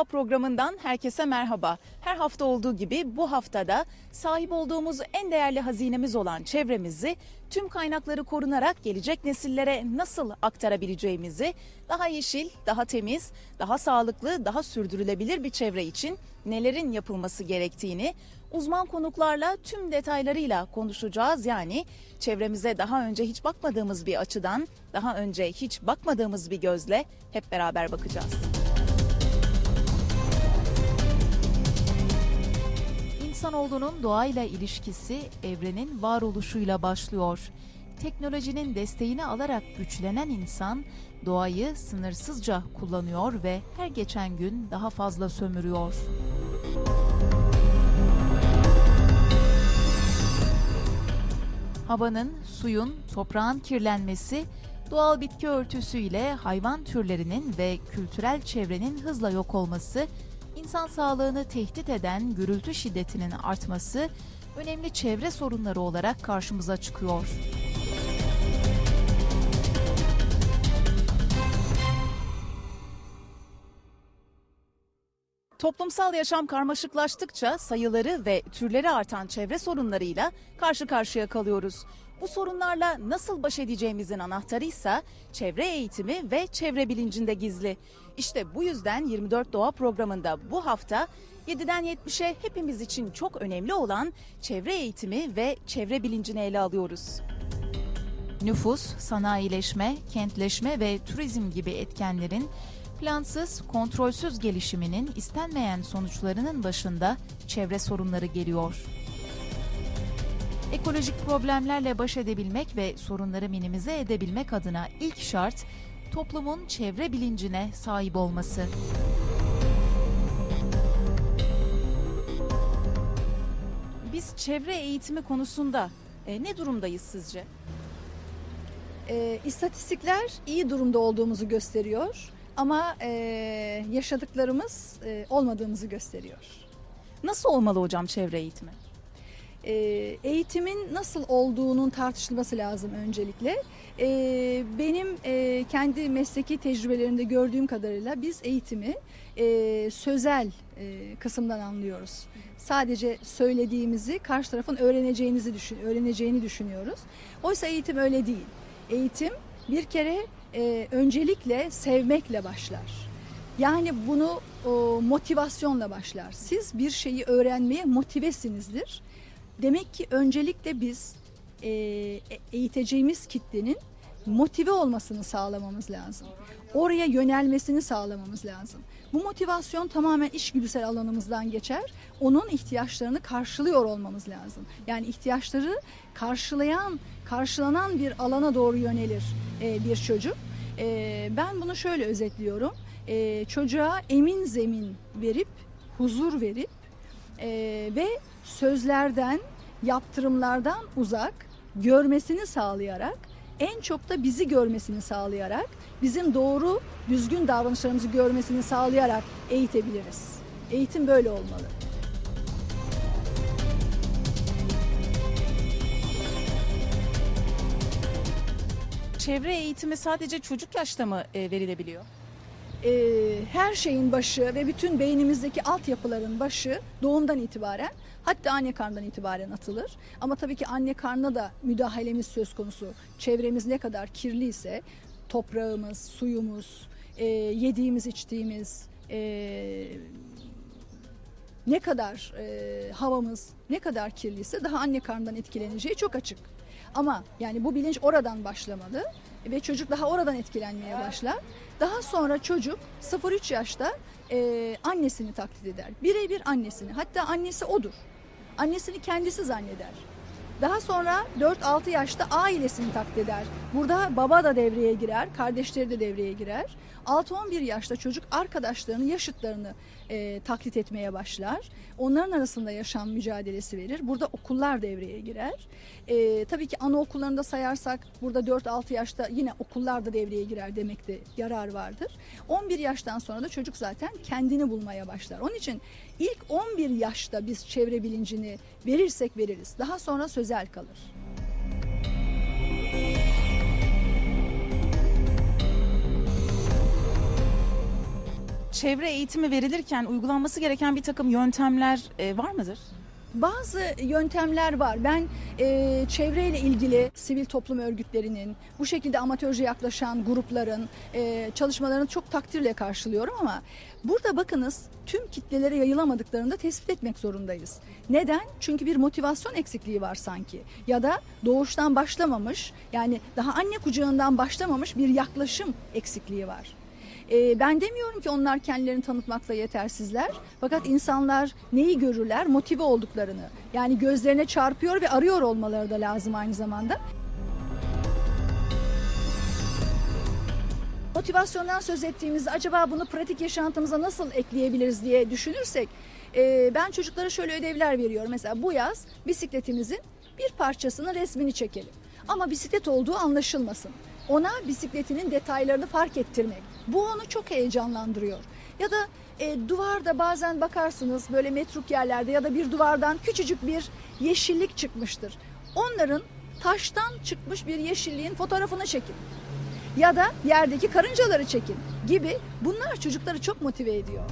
24 Doğa programından herkese merhaba. Her hafta olduğu gibi bu haftada sahip olduğumuz en değerli hazinemiz olan çevremizi tüm kaynakları korunarak gelecek nesillere nasıl aktarabileceğimizi, daha yeşil, daha temiz, daha sağlıklı, daha sürdürülebilir bir çevre için nelerin yapılması gerektiğini uzman konuklarla tüm detaylarıyla konuşacağız. Yani çevremize daha önce hiç bakmadığımız bir açıdan, daha önce hiç bakmadığımız bir gözle hep beraber bakacağız. İnsanoğlunun doğayla ilişkisi evrenin varoluşuyla başlıyor. Teknolojinin desteğini alarak güçlenen insan doğayı sınırsızca kullanıyor ve her geçen gün daha fazla sömürüyor. Havanın, suyun, toprağın kirlenmesi doğal bitki örtüsüyle hayvan türlerinin ve kültürel çevrenin hızla yok olması, insan sağlığını tehdit eden gürültü şiddetinin artması önemli çevre sorunları olarak karşımıza çıkıyor. Toplumsal yaşam karmaşıklaştıkça sayıları ve türleri artan çevre sorunlarıyla karşı karşıya kalıyoruz. Bu sorunlarla nasıl baş edeceğimizin anahtarı ise çevre eğitimi ve çevre bilincinde gizli. İşte bu yüzden 24 Doğa programında bu hafta 7'den 70'e hepimiz için çok önemli olan çevre eğitimi ve çevre bilincini ele alıyoruz. Nüfus, sanayileşme, kentleşme ve turizm gibi etkenlerin plansız, kontrolsüz gelişiminin istenmeyen sonuçlarının başında çevre sorunları geliyor. Ekolojik problemlerle baş edebilmek ve sorunları minimize edebilmek adına ilk şart toplumun çevre bilincine sahip olması. Biz çevre eğitimi konusunda e, ne durumdayız sizce? E, istatistikler iyi durumda olduğumuzu gösteriyor ama e, yaşadıklarımız e, olmadığımızı gösteriyor. Nasıl olmalı hocam çevre eğitimi? E, eğitimin nasıl olduğunun tartışılması lazım öncelikle. E, benim e, kendi mesleki tecrübelerimde gördüğüm kadarıyla biz eğitimi e, sözel e, kısımdan anlıyoruz. Sadece söylediğimizi karşı tarafın öğreneceğinizi düşün, öğreneceğini düşünüyoruz. Oysa eğitim öyle değil. Eğitim bir kere öncelikle sevmekle başlar. Yani bunu motivasyonla başlar. Siz bir şeyi öğrenmeye motivesinizdir. Demek ki öncelikle biz e, eğiteceğimiz kitlenin motive olmasını sağlamamız lazım. Oraya yönelmesini sağlamamız lazım. Bu motivasyon tamamen işgüdüsel alanımızdan geçer. Onun ihtiyaçlarını karşılıyor olmamız lazım. Yani ihtiyaçları karşılayan, karşılanan bir alana doğru yönelir e, bir çocuk. E, ben bunu şöyle özetliyorum. E, çocuğa emin zemin verip, huzur verip e, ve sözlerden, yaptırımlardan uzak görmesini sağlayarak en çok da bizi görmesini sağlayarak, bizim doğru, düzgün davranışlarımızı görmesini sağlayarak eğitebiliriz. Eğitim böyle olmalı. Çevre eğitimi sadece çocuk yaşta mı e, verilebiliyor? Ee, her şeyin başı ve bütün beynimizdeki altyapıların başı doğumdan itibaren hatta anne karnından itibaren atılır. Ama tabii ki anne karnına da müdahalemiz söz konusu. Çevremiz ne kadar kirliyse toprağımız, suyumuz, e, yediğimiz, içtiğimiz, e, ne kadar e, havamız ne kadar kirliyse daha anne karnından etkileneceği çok açık. Ama yani bu bilinç oradan başlamalı ve çocuk daha oradan etkilenmeye başlar. Daha sonra çocuk 0-3 yaşta e, annesini taklit eder. Birebir annesini. Hatta annesi odur. Annesini kendisi zanneder. Daha sonra 4-6 yaşta ailesini taklit eder. Burada baba da devreye girer, kardeşleri de devreye girer. 6-11 yaşta çocuk arkadaşlarını, yaşıtlarını e, taklit etmeye başlar. Onların arasında yaşam mücadelesi verir. Burada okullar devreye girer. E, tabii ki anaokullarında sayarsak burada 4-6 yaşta yine okullar da devreye girer demekte yarar vardır. 11 yaştan sonra da çocuk zaten kendini bulmaya başlar. Onun için ilk 11 yaşta biz çevre bilincini verirsek veririz. Daha sonra sözel kalır. çevre eğitimi verilirken uygulanması gereken bir takım yöntemler e, var mıdır? Bazı yöntemler var. Ben e, çevreyle ilgili sivil toplum örgütlerinin, bu şekilde amatörce yaklaşan grupların e, çalışmalarını çok takdirle karşılıyorum ama burada bakınız tüm kitlelere yayılamadıklarını da tespit etmek zorundayız. Neden? Çünkü bir motivasyon eksikliği var sanki ya da doğuştan başlamamış yani daha anne kucağından başlamamış bir yaklaşım eksikliği var. E, ben demiyorum ki onlar kendilerini tanıtmakla yetersizler. Fakat insanlar neyi görürler? Motive olduklarını. Yani gözlerine çarpıyor ve arıyor olmaları da lazım aynı zamanda. Motivasyondan söz ettiğimizde acaba bunu pratik yaşantımıza nasıl ekleyebiliriz diye düşünürsek e, ben çocuklara şöyle ödevler veriyorum. Mesela bu yaz bisikletimizin bir parçasının resmini çekelim. Ama bisiklet olduğu anlaşılmasın. Ona bisikletinin detaylarını fark ettirmek. Bu onu çok heyecanlandırıyor. Ya da e, duvarda bazen bakarsınız böyle metruk yerlerde ya da bir duvardan küçücük bir yeşillik çıkmıştır. Onların taştan çıkmış bir yeşilliğin fotoğrafını çekin. Ya da yerdeki karıncaları çekin gibi bunlar çocukları çok motive ediyor.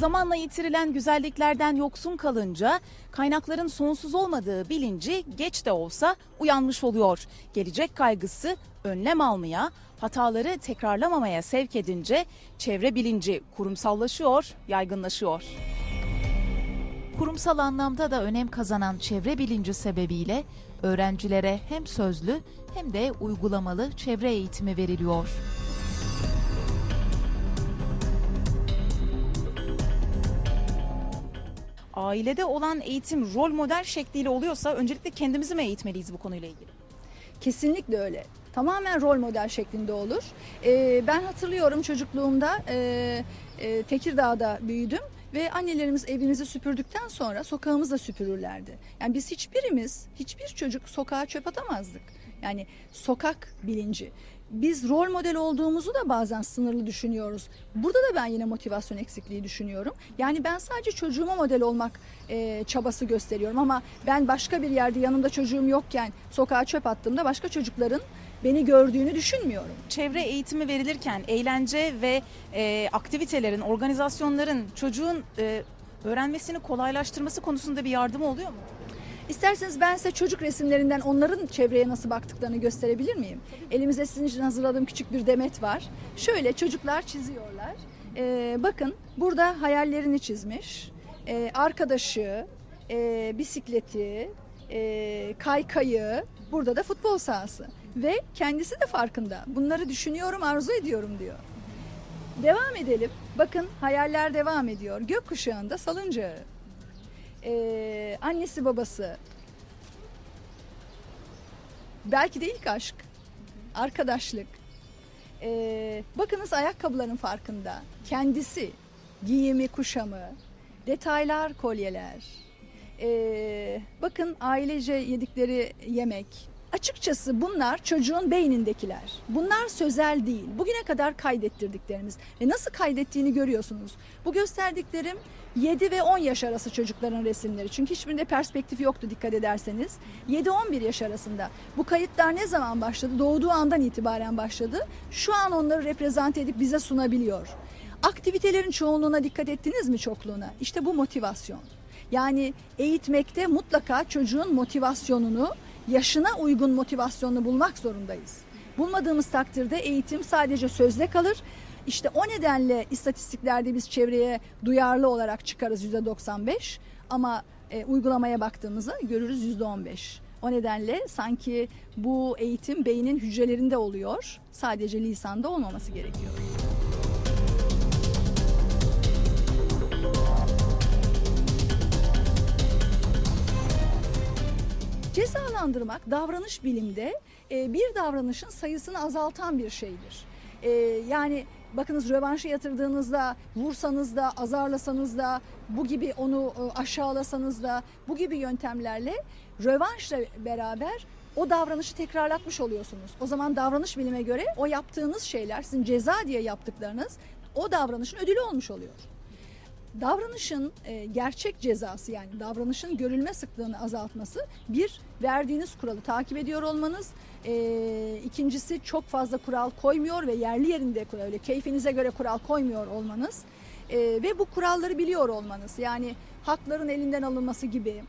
Zamanla yitirilen güzelliklerden yoksun kalınca kaynakların sonsuz olmadığı bilinci geç de olsa uyanmış oluyor. Gelecek kaygısı önlem almaya, hataları tekrarlamamaya sevk edince çevre bilinci kurumsallaşıyor, yaygınlaşıyor. Kurumsal anlamda da önem kazanan çevre bilinci sebebiyle öğrencilere hem sözlü hem de uygulamalı çevre eğitimi veriliyor. Ailede olan eğitim rol model şekliyle oluyorsa öncelikle kendimizi mi eğitmeliyiz bu konuyla ilgili? Kesinlikle öyle. Tamamen rol model şeklinde olur. Ee, ben hatırlıyorum çocukluğumda e, e, Tekirdağ'da büyüdüm ve annelerimiz evimizi süpürdükten sonra sokağımızı da süpürürlerdi. Yani biz hiçbirimiz, hiçbir çocuk sokağa çöp atamazdık. Yani sokak bilinci. Biz rol model olduğumuzu da bazen sınırlı düşünüyoruz. Burada da ben yine motivasyon eksikliği düşünüyorum. Yani ben sadece çocuğuma model olmak e, çabası gösteriyorum ama ben başka bir yerde yanımda çocuğum yokken sokağa çöp attığımda başka çocukların beni gördüğünü düşünmüyorum. Çevre eğitimi verilirken eğlence ve e, aktivitelerin, organizasyonların çocuğun e, öğrenmesini kolaylaştırması konusunda bir yardımı oluyor mu? İsterseniz ben size çocuk resimlerinden onların çevreye nasıl baktıklarını gösterebilir miyim? Elimizde sizin için hazırladığım küçük bir demet var. Şöyle çocuklar çiziyorlar. Ee, bakın burada hayallerini çizmiş. Ee, arkadaşı, e, bisikleti, e, kaykayı, burada da futbol sahası. Ve kendisi de farkında. Bunları düşünüyorum, arzu ediyorum diyor. Devam edelim. Bakın hayaller devam ediyor. Gökkuşağında salıncağı. Ee, annesi babası. Belki de ilk aşk. Arkadaşlık. Ee, bakınız ayakkabıların farkında. Kendisi, giyimi, kuşamı, detaylar, kolyeler. Ee, bakın ailece yedikleri yemek. Açıkçası bunlar çocuğun beynindekiler. Bunlar sözel değil. Bugüne kadar kaydettirdiklerimiz ve nasıl kaydettiğini görüyorsunuz. Bu gösterdiklerim 7 ve 10 yaş arası çocukların resimleri. Çünkü hiçbirinde perspektif yoktu dikkat ederseniz. 7-11 yaş arasında. Bu kayıtlar ne zaman başladı? Doğduğu andan itibaren başladı. Şu an onları reprezent edip bize sunabiliyor. Aktivitelerin çoğunluğuna dikkat ettiniz mi çokluğuna? İşte bu motivasyon. Yani eğitmekte mutlaka çocuğun motivasyonunu, yaşına uygun motivasyonunu bulmak zorundayız. Bulmadığımız takdirde eğitim sadece sözde kalır. İşte o nedenle istatistiklerde biz çevreye duyarlı olarak çıkarız yüzde 95 ama e, uygulamaya baktığımızda görürüz yüzde 15. O nedenle sanki bu eğitim beynin hücrelerinde oluyor. Sadece lisanda olmaması gerekiyor. Cezalandırmak davranış bilimde e, bir davranışın sayısını azaltan bir şeydir. E, yani bakınız rövanşı yatırdığınızda, vursanız da, azarlasanız da, bu gibi onu e, aşağılasanız da, bu gibi yöntemlerle rövanşla beraber o davranışı tekrarlatmış oluyorsunuz. O zaman davranış bilime göre o yaptığınız şeyler, sizin ceza diye yaptıklarınız o davranışın ödülü olmuş oluyor. Davranışın e, gerçek cezası yani davranışın görülme sıklığını azaltması bir verdiğiniz kuralı takip ediyor olmanız. E, ikincisi çok fazla kural koymuyor ve yerli yerinde öyle keyfinize göre kural koymuyor olmanız. E, ve bu kuralları biliyor olmanız yani hakların elinden alınması gibi.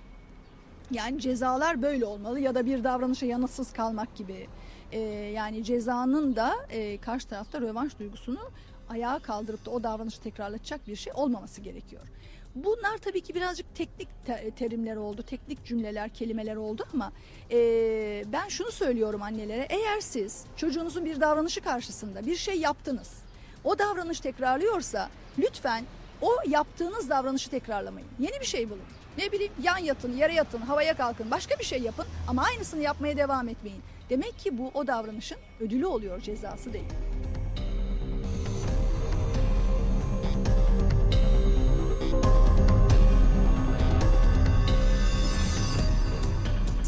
Yani cezalar böyle olmalı ya da bir davranışa yanıtsız kalmak gibi. E, yani cezanın da e, karşı tarafta rövanş duygusunu ayağa kaldırıp da o davranışı tekrarlatacak bir şey olmaması gerekiyor. Bunlar tabii ki birazcık teknik te- terimler oldu, teknik cümleler, kelimeler oldu ama e, ben şunu söylüyorum annelere. Eğer siz çocuğunuzun bir davranışı karşısında bir şey yaptınız, o davranış tekrarlıyorsa lütfen o yaptığınız davranışı tekrarlamayın. Yeni bir şey bulun. Ne bileyim yan yatın, yere yatın, havaya kalkın, başka bir şey yapın ama aynısını yapmaya devam etmeyin. Demek ki bu o davranışın ödülü oluyor, cezası değil.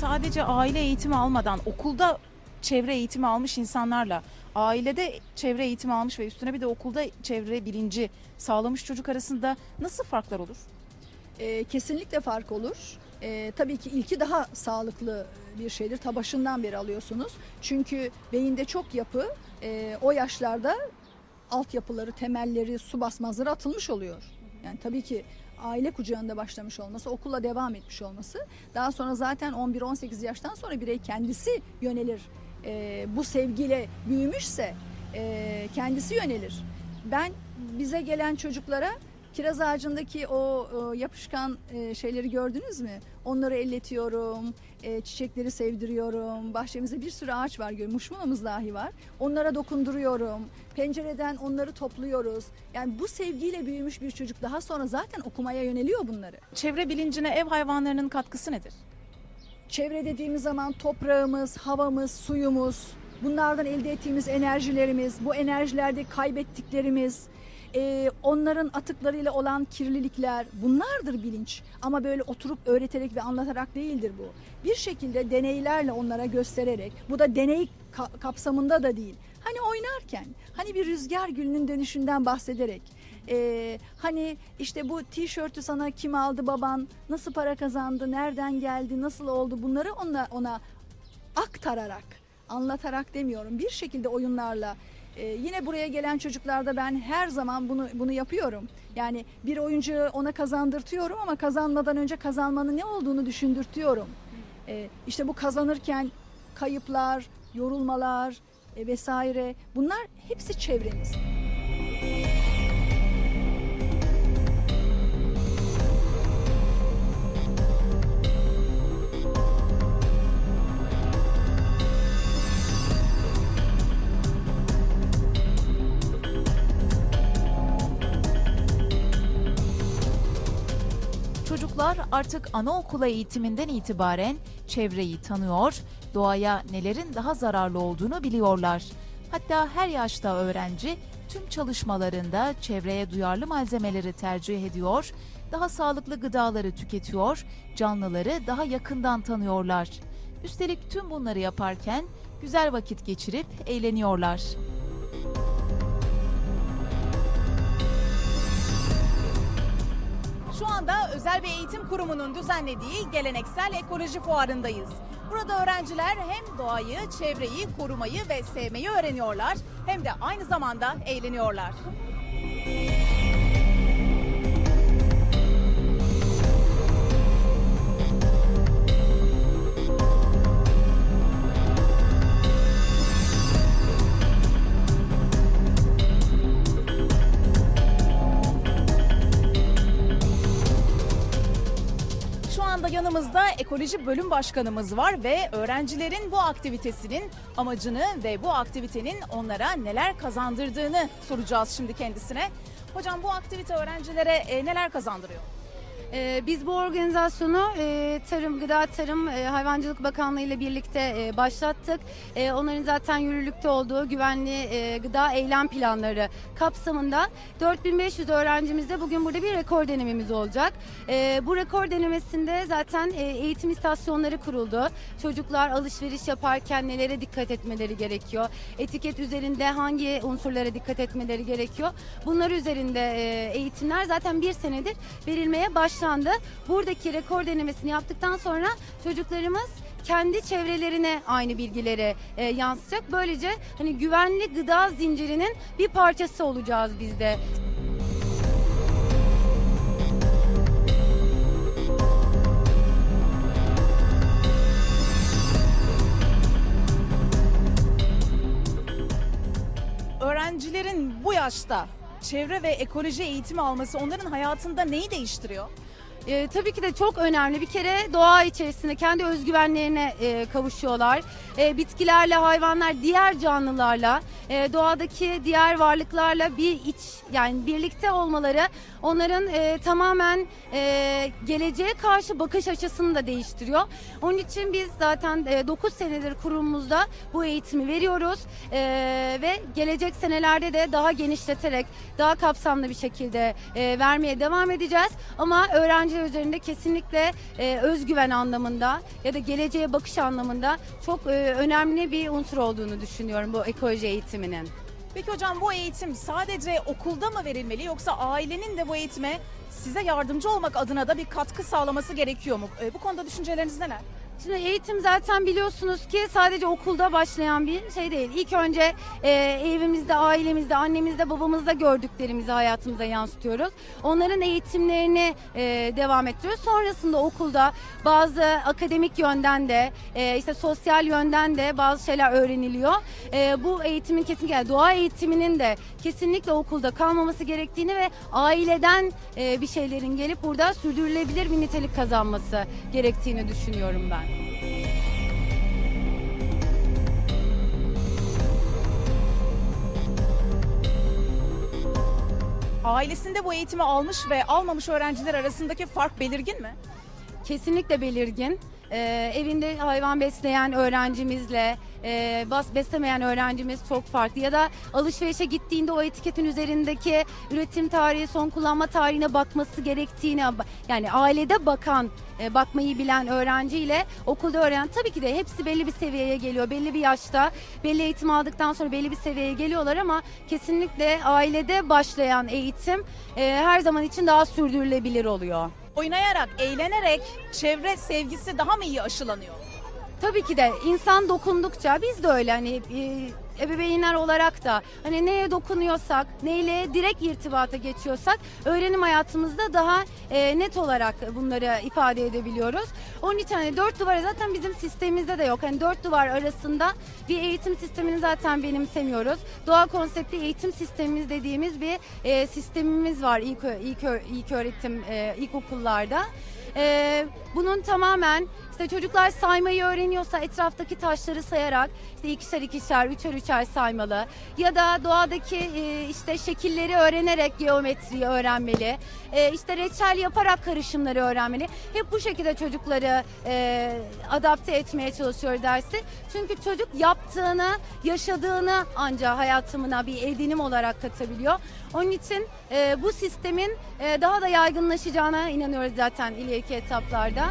Sadece aile eğitimi almadan okulda çevre eğitimi almış insanlarla ailede çevre eğitimi almış ve üstüne bir de okulda çevre bilinci sağlamış çocuk arasında nasıl farklar olur? Ee, kesinlikle fark olur. Ee, tabii ki ilki daha sağlıklı bir şeydir. Ta başından beri alıyorsunuz. Çünkü beyinde çok yapı e, o yaşlarda altyapıları, temelleri, su basmazları atılmış oluyor. Yani tabii ki aile kucağında başlamış olması, okulla devam etmiş olması. Daha sonra zaten 11-18 yaştan sonra birey kendisi yönelir. Ee, bu sevgiyle büyümüşse e, kendisi yönelir. Ben bize gelen çocuklara kiraz ağacındaki o e, yapışkan e, şeyleri gördünüz mü? Onları elletiyorum, e, çiçekleri sevdiriyorum. Bahçemizde bir sürü ağaç var, muşmulamız dahi var. Onlara dokunduruyorum. Pencereden onları topluyoruz. Yani bu sevgiyle büyümüş bir çocuk daha sonra zaten okumaya yöneliyor bunları. Çevre bilincine ev hayvanlarının katkısı nedir? Çevre dediğimiz zaman toprağımız, havamız, suyumuz, bunlardan elde ettiğimiz enerjilerimiz, bu enerjilerde kaybettiklerimiz, e, onların atıklarıyla olan kirlilikler bunlardır bilinç. Ama böyle oturup öğreterek ve anlatarak değildir bu. Bir şekilde deneylerle onlara göstererek, bu da deney ka- kapsamında da değil. Hani oynarken, hani bir rüzgar gülünün dönüşünden bahsederek, e, hani işte bu tişörtü sana kim aldı baban, nasıl para kazandı, nereden geldi, nasıl oldu bunları ona, ona aktararak, anlatarak demiyorum. Bir şekilde oyunlarla ee, yine buraya gelen çocuklarda ben her zaman bunu bunu yapıyorum. Yani bir oyuncu ona kazandırtıyorum ama kazanmadan önce kazanmanın ne olduğunu düşündürtüyorum. Ee, işte bu kazanırken kayıplar, yorulmalar e, vesaire bunlar hepsi çevremiz. Çocuklar artık anaokula eğitiminden itibaren çevreyi tanıyor, doğaya nelerin daha zararlı olduğunu biliyorlar. Hatta her yaşta öğrenci tüm çalışmalarında çevreye duyarlı malzemeleri tercih ediyor, daha sağlıklı gıdaları tüketiyor, canlıları daha yakından tanıyorlar. Üstelik tüm bunları yaparken güzel vakit geçirip eğleniyorlar. Şu anda özel bir eğitim kurumunun düzenlediği geleneksel ekoloji fuarındayız. Burada öğrenciler hem doğayı, çevreyi korumayı ve sevmeyi öğreniyorlar hem de aynı zamanda eğleniyorlar. Yanımızda ekoloji bölüm başkanımız var ve öğrencilerin bu aktivitesinin amacını ve bu aktivitenin onlara neler kazandırdığını soracağız şimdi kendisine. Hocam bu aktivite öğrencilere e, neler kazandırıyor? Ee, biz bu organizasyonu e, Tarım, Gıda Tarım e, Hayvancılık Bakanlığı ile birlikte e, başlattık. E, onların zaten yürürlükte olduğu güvenli e, gıda eylem planları kapsamında 4500 öğrencimizle bugün burada bir rekor denememiz olacak. E, bu rekor denemesinde zaten e, eğitim istasyonları kuruldu. Çocuklar alışveriş yaparken nelere dikkat etmeleri gerekiyor? Etiket üzerinde hangi unsurlara dikkat etmeleri gerekiyor? Bunlar üzerinde e, eğitimler zaten bir senedir verilmeye başlandı. Buradaki rekor denemesini yaptıktan sonra çocuklarımız kendi çevrelerine aynı bilgileri e, yansıtacak. Böylece hani güvenli gıda zincirinin bir parçası olacağız biz de. Öğrencilerin bu yaşta çevre ve ekoloji eğitimi alması onların hayatında neyi değiştiriyor? E, tabii ki de çok önemli. Bir kere doğa içerisinde kendi özgüvenlerine e, kavuşuyorlar. E, bitkilerle, hayvanlar, diğer canlılarla, e, doğadaki diğer varlıklarla bir iç yani birlikte olmaları onların e, tamamen e, geleceğe karşı bakış açısını da değiştiriyor. Onun için biz zaten e, 9 senedir kurumumuzda bu eğitimi veriyoruz E, ve gelecek senelerde de daha genişleterek, daha kapsamlı bir şekilde e, vermeye devam edeceğiz. Ama öğrenciler üzerinde kesinlikle e, özgüven anlamında ya da geleceğe bakış anlamında çok e, önemli bir unsur olduğunu düşünüyorum bu ekoloji eğitiminin. Peki hocam bu eğitim sadece okulda mı verilmeli yoksa ailenin de bu eğitime size yardımcı olmak adına da bir katkı sağlaması gerekiyor mu? E, Bu konuda düşünceleriniz neler? Şimdi eğitim zaten biliyorsunuz ki sadece okulda başlayan bir şey değil. İlk önce e, evimizde, ailemizde, annemizde, babamızda gördüklerimizi hayatımıza yansıtıyoruz. Onların eğitimlerini e, devam ettiriyoruz. Sonrasında okulda bazı akademik yönden de, e, işte sosyal yönden de bazı şeyler öğreniliyor. E, bu eğitimin kesinlikle, yani doğa eğitiminin de kesinlikle okulda kalmaması gerektiğini ve aileden e, bir şeylerin gelip burada sürdürülebilir bir nitelik kazanması gerektiğini düşünüyorum ben. Ailesinde bu eğitimi almış ve almamış öğrenciler arasındaki fark belirgin mi? Kesinlikle belirgin. Ee, evinde hayvan besleyen öğrencimizle e, bas beslemeyen öğrencimiz çok farklı. Ya da alışverişe gittiğinde o etiketin üzerindeki üretim tarihi, son kullanma tarihine bakması gerektiğini yani ailede bakan e, bakmayı bilen öğrenciyle okulda öğrenen tabii ki de hepsi belli bir seviyeye geliyor. Belli bir yaşta belli eğitim aldıktan sonra belli bir seviyeye geliyorlar ama kesinlikle ailede başlayan eğitim e, her zaman için daha sürdürülebilir oluyor. Oynayarak, eğlenerek çevre sevgisi daha mı iyi aşılanıyor? Tabii ki de insan dokundukça biz de öyle hani e, ebeveynler olarak da hani neye dokunuyorsak, neyle direkt irtibata geçiyorsak öğrenim hayatımızda daha e, net olarak bunları ifade edebiliyoruz. Onun için hani dört duvar zaten bizim sistemimizde de yok. Hani dört duvar arasında bir eğitim sistemini zaten benimsemiyoruz. Doğa konseptli eğitim sistemimiz dediğimiz bir e, sistemimiz var ilk, ilk, ilk öğretim e, ilkokullarda. E, bunun tamamen işte çocuklar saymayı öğreniyorsa etraftaki taşları sayarak işte ikişer ikişer, üçer üçer saymalı. Ya da doğadaki e, işte şekilleri öğrenerek geometriyi öğrenmeli. E, işte reçel yaparak karışımları öğrenmeli. Hep bu şekilde çocukları e, adapte etmeye çalışıyor dersi. Çünkü çocuk yaptığını, yaşadığını ancak hayatımına bir edinim olarak katabiliyor. Onun için e, bu sistemin e, daha da yaygınlaşacağına inanıyoruz zaten ileriki etaplarda.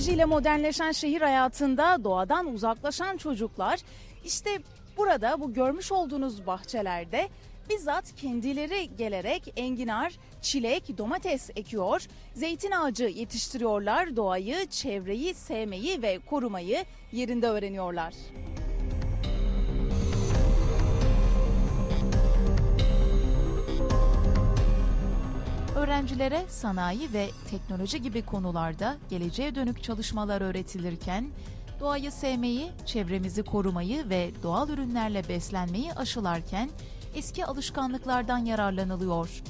Teknolojiyle modernleşen şehir hayatında doğadan uzaklaşan çocuklar işte burada bu görmüş olduğunuz bahçelerde bizzat kendileri gelerek enginar, çilek, domates ekiyor, zeytin ağacı yetiştiriyorlar, doğayı, çevreyi sevmeyi ve korumayı yerinde öğreniyorlar. Öğrencilere sanayi ve teknoloji gibi konularda geleceğe dönük çalışmalar öğretilirken, doğayı sevmeyi, çevremizi korumayı ve doğal ürünlerle beslenmeyi aşılarken eski alışkanlıklardan yararlanılıyor.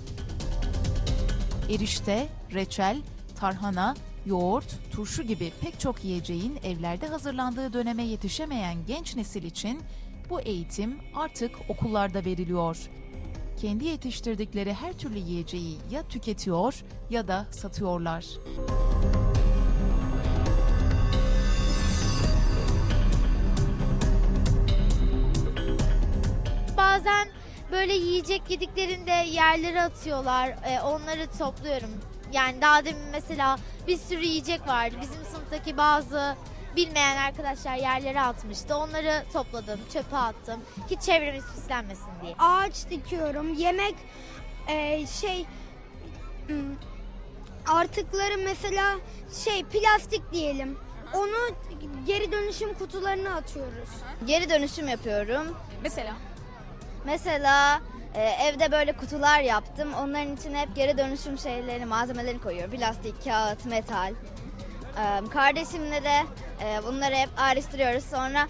Erişte, reçel, tarhana, Yoğurt, turşu gibi pek çok yiyeceğin evlerde hazırlandığı döneme yetişemeyen genç nesil için bu eğitim artık okullarda veriliyor. Kendi yetiştirdikleri her türlü yiyeceği ya tüketiyor ya da satıyorlar. Bazen böyle yiyecek yediklerinde yerlere atıyorlar. Ee, onları topluyorum. Yani daha demin mesela bir sürü yiyecek vardı. Bizim sınıftaki bazı bilmeyen arkadaşlar yerlere atmıştı. Onları topladım, çöpe attım. Ki çevremiz pislenmesin diye. ağaç dikiyorum. Yemek e, şey hmm, artıkları mesela şey plastik diyelim. Onu geri dönüşüm kutularına atıyoruz. Geri dönüşüm yapıyorum. Mesela? Mesela e, evde böyle kutular yaptım. Onların içine hep geri dönüşüm şeyleri, malzemeleri koyuyorum. Plastik, kağıt, metal. Kardeşimle de bunları hep ayrıştırıyoruz. Sonra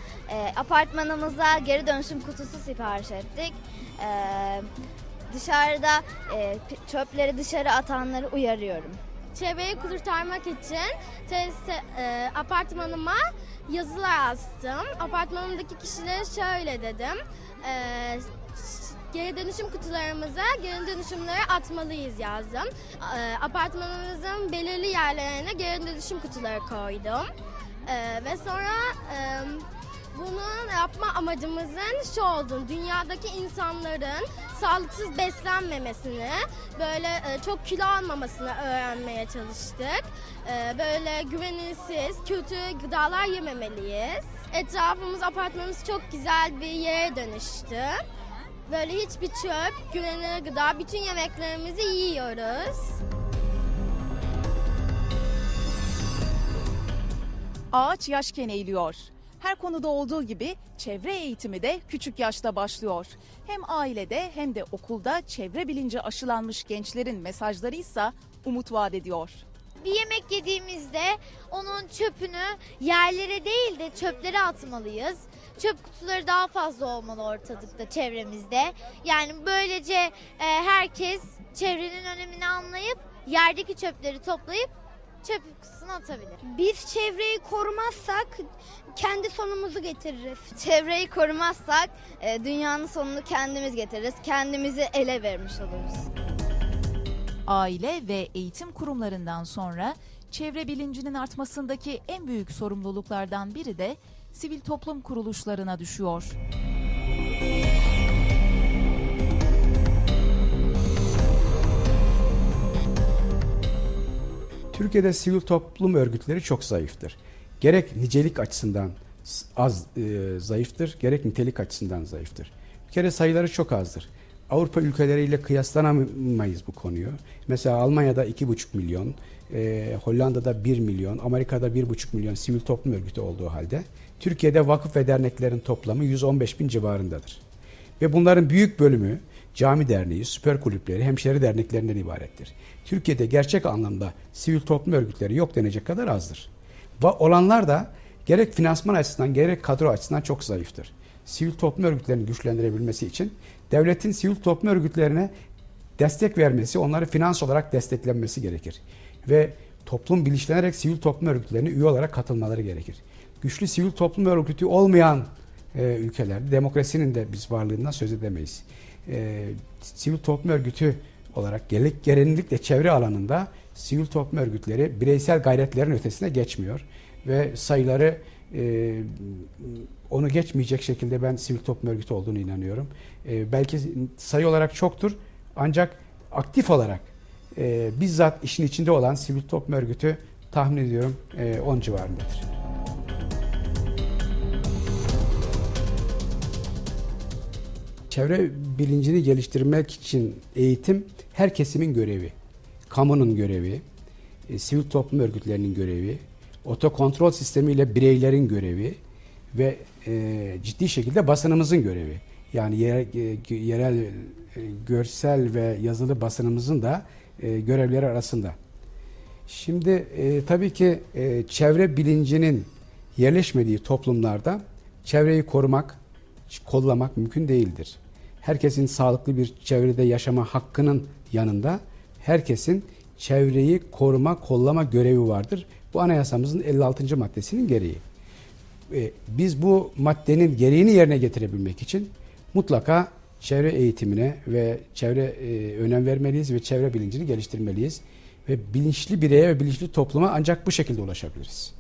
apartmanımıza geri dönüşüm kutusu sipariş ettik. Dışarıda çöpleri dışarı atanları uyarıyorum. Çevreyi kurtarmak için teste, e, apartmanıma yazılar astım. Apartmanımdaki kişilere şöyle dedim. Geri dönüşüm kutularımıza geri dönüşümleri atmalıyız yazdım. E, apartmanımızın belirli yerlerine geri dönüşüm kutuları koydum. E, ve sonra e, bunu yapma amacımızın şu olduğunu, dünyadaki insanların sağlıksız beslenmemesini, böyle e, çok kilo almamasını öğrenmeye çalıştık. E, böyle güvenilsiz, kötü gıdalar yememeliyiz. Etrafımız, apartmanımız çok güzel bir yere dönüştü. Böyle hiçbir çöp, güvenilir gıda, bütün yemeklerimizi yiyoruz. Ağaç yaşken eğiliyor. Her konuda olduğu gibi çevre eğitimi de küçük yaşta başlıyor. Hem ailede hem de okulda çevre bilinci aşılanmış gençlerin mesajları ise umut vaat ediyor. Bir yemek yediğimizde onun çöpünü yerlere değil de çöplere atmalıyız. Çöp kutuları daha fazla olmalı ortalıkta, çevremizde. Yani böylece e, herkes çevrenin önemini anlayıp yerdeki çöpleri toplayıp çöp kutusuna atabilir. Biz çevreyi korumazsak kendi sonumuzu getiririz. Çevreyi korumazsak e, dünyanın sonunu kendimiz getiririz. Kendimizi ele vermiş oluruz. Aile ve eğitim kurumlarından sonra çevre bilincinin artmasındaki en büyük sorumluluklardan biri de sivil toplum kuruluşlarına düşüyor. Türkiye'de sivil toplum örgütleri çok zayıftır. Gerek nicelik açısından az e, zayıftır, gerek nitelik açısından zayıftır. Bir kere sayıları çok azdır. Avrupa ülkeleriyle kıyaslanamayız bu konuyu. Mesela Almanya'da 2,5 milyon, e, Hollanda'da 1 milyon, Amerika'da 1,5 milyon sivil toplum örgütü olduğu halde Türkiye'de vakıf ve derneklerin toplamı 115 bin civarındadır. Ve bunların büyük bölümü cami derneği, süper kulüpleri, hemşeri derneklerinden ibarettir. Türkiye'de gerçek anlamda sivil toplum örgütleri yok denecek kadar azdır. Ve olanlar da gerek finansman açısından gerek kadro açısından çok zayıftır. Sivil toplum örgütlerinin güçlendirebilmesi için devletin sivil toplum örgütlerine destek vermesi, onları finans olarak desteklenmesi gerekir. Ve toplum bilinçlenerek sivil toplum örgütlerine üye olarak katılmaları gerekir. Güçlü sivil toplum örgütü olmayan e, ülkelerde demokrasinin de biz varlığından söz edemeyiz. E, sivil toplum örgütü olarak gerek genellikle çevre alanında sivil toplum örgütleri bireysel gayretlerin ötesine geçmiyor ve sayıları e, onu geçmeyecek şekilde ben sivil toplum örgütü olduğunu inanıyorum. E, belki sayı olarak çoktur ancak aktif olarak e, bizzat işin içinde olan sivil toplum örgütü tahmin ediyorum e, 10 civarındadır. Çevre bilincini geliştirmek için eğitim her kesimin görevi. Kamunun görevi, e, sivil toplum örgütlerinin görevi, otokontrol sistemiyle bireylerin görevi ve e, ciddi şekilde basınımızın görevi. Yani yere- e, yerel, e, görsel ve yazılı basınımızın da e, görevleri arasında. Şimdi e, tabii ki e, çevre bilincinin yerleşmediği toplumlarda çevreyi korumak, kollamak mümkün değildir. Herkesin sağlıklı bir çevrede yaşama hakkının yanında herkesin çevreyi koruma, kollama görevi vardır. Bu anayasamızın 56. maddesinin gereği. E, biz bu maddenin gereğini yerine getirebilmek için mutlaka çevre eğitimine ve çevre e, önem vermeliyiz ve çevre bilincini geliştirmeliyiz. Ve bilinçli bireye ve bilinçli topluma ancak bu şekilde ulaşabiliriz.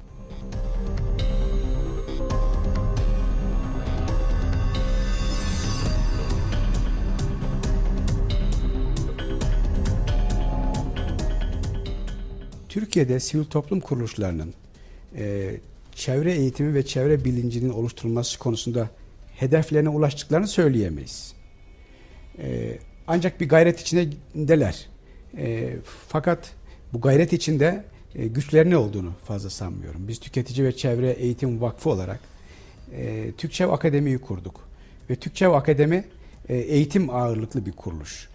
Türkiye'de sivil toplum kuruluşlarının e, çevre eğitimi ve çevre bilincinin oluşturulması konusunda hedeflerine ulaştıklarını söyleyemeyiz. E, ancak bir gayret içindeler. E, fakat bu gayret içinde e, güçlerine olduğunu fazla sanmıyorum. Biz Tüketici ve Çevre Eğitim Vakfı olarak e, Türkçev Akademi'yi kurduk. Ve Türkçev Akademi e, eğitim ağırlıklı bir kuruluş.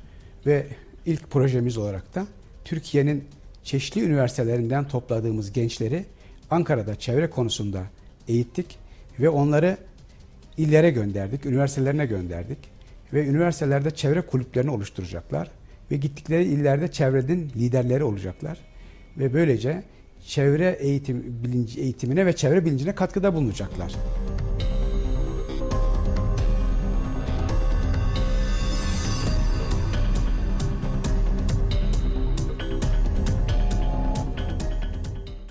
Ve ilk projemiz olarak da Türkiye'nin çeşitli üniversitelerinden topladığımız gençleri Ankara'da çevre konusunda eğittik ve onları illere gönderdik, üniversitelerine gönderdik ve üniversitelerde çevre kulüplerini oluşturacaklar ve gittikleri illerde çevrenin liderleri olacaklar ve böylece çevre eğitim bilinci eğitimine ve çevre bilincine katkıda bulunacaklar.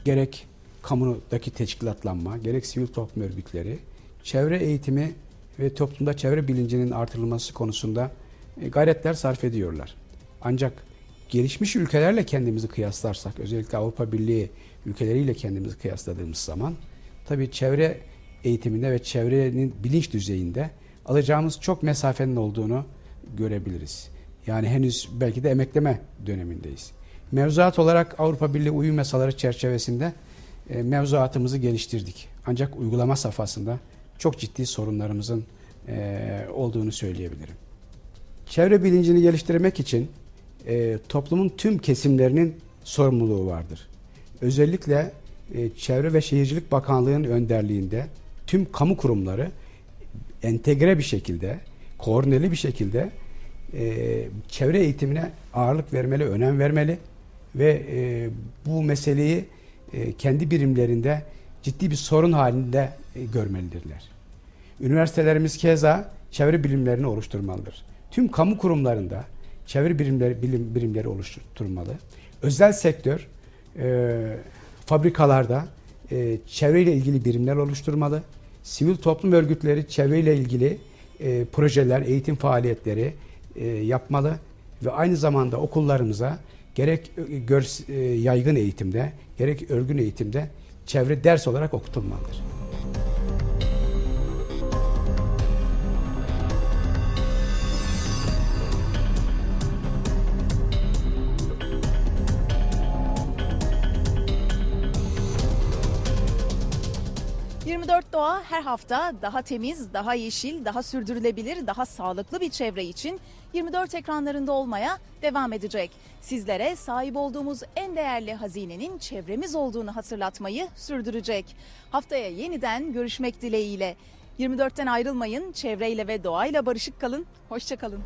Gerek kamudaki teşkilatlanma, gerek sivil toplum örgütleri, çevre eğitimi ve toplumda çevre bilincinin artırılması konusunda e, gayretler sarf ediyorlar. Ancak gelişmiş ülkelerle kendimizi kıyaslarsak, özellikle Avrupa Birliği ülkeleriyle kendimizi kıyasladığımız zaman, tabii çevre eğitiminde ve çevrenin bilinç düzeyinde alacağımız çok mesafenin olduğunu görebiliriz. Yani henüz belki de emekleme dönemindeyiz. Mevzuat olarak Avrupa Birliği uyum yasaları çerçevesinde e, mevzuatımızı geliştirdik. Ancak uygulama safhasında çok ciddi sorunlarımızın e, olduğunu söyleyebilirim. Çevre bilincini geliştirmek için e, toplumun tüm kesimlerinin sorumluluğu vardır. Özellikle e, Çevre ve Şehircilik Bakanlığı'nın önderliğinde tüm kamu kurumları entegre bir şekilde, koordineli bir şekilde e, çevre eğitimine ağırlık vermeli, önem vermeli ve e, bu meseleyi e, kendi birimlerinde ciddi bir sorun halinde e, görmelidirler. Üniversitelerimiz keza çevre bilimlerini oluşturmalıdır. Tüm kamu kurumlarında çevre birimleri, bilim birimleri oluşturmalı. Özel sektör e, fabrikalarda e, çevreyle ilgili birimler oluşturmalı. Sivil toplum örgütleri çevreyle ilgili e, projeler, eğitim faaliyetleri e, yapmalı ve aynı zamanda okullarımıza gerek e, e, yaygın eğitimde gerek örgün eğitimde çevre ders olarak okutulmalıdır. ...24 Doğa her hafta daha temiz, daha yeşil, daha sürdürülebilir, daha sağlıklı bir çevre için 24 ekranlarında olmaya devam edecek. Sizlere sahip olduğumuz en değerli hazinenin çevremiz olduğunu hatırlatmayı sürdürecek. Haftaya yeniden görüşmek dileğiyle. 24'ten ayrılmayın, çevreyle ve doğayla barışık kalın, hoşçakalın.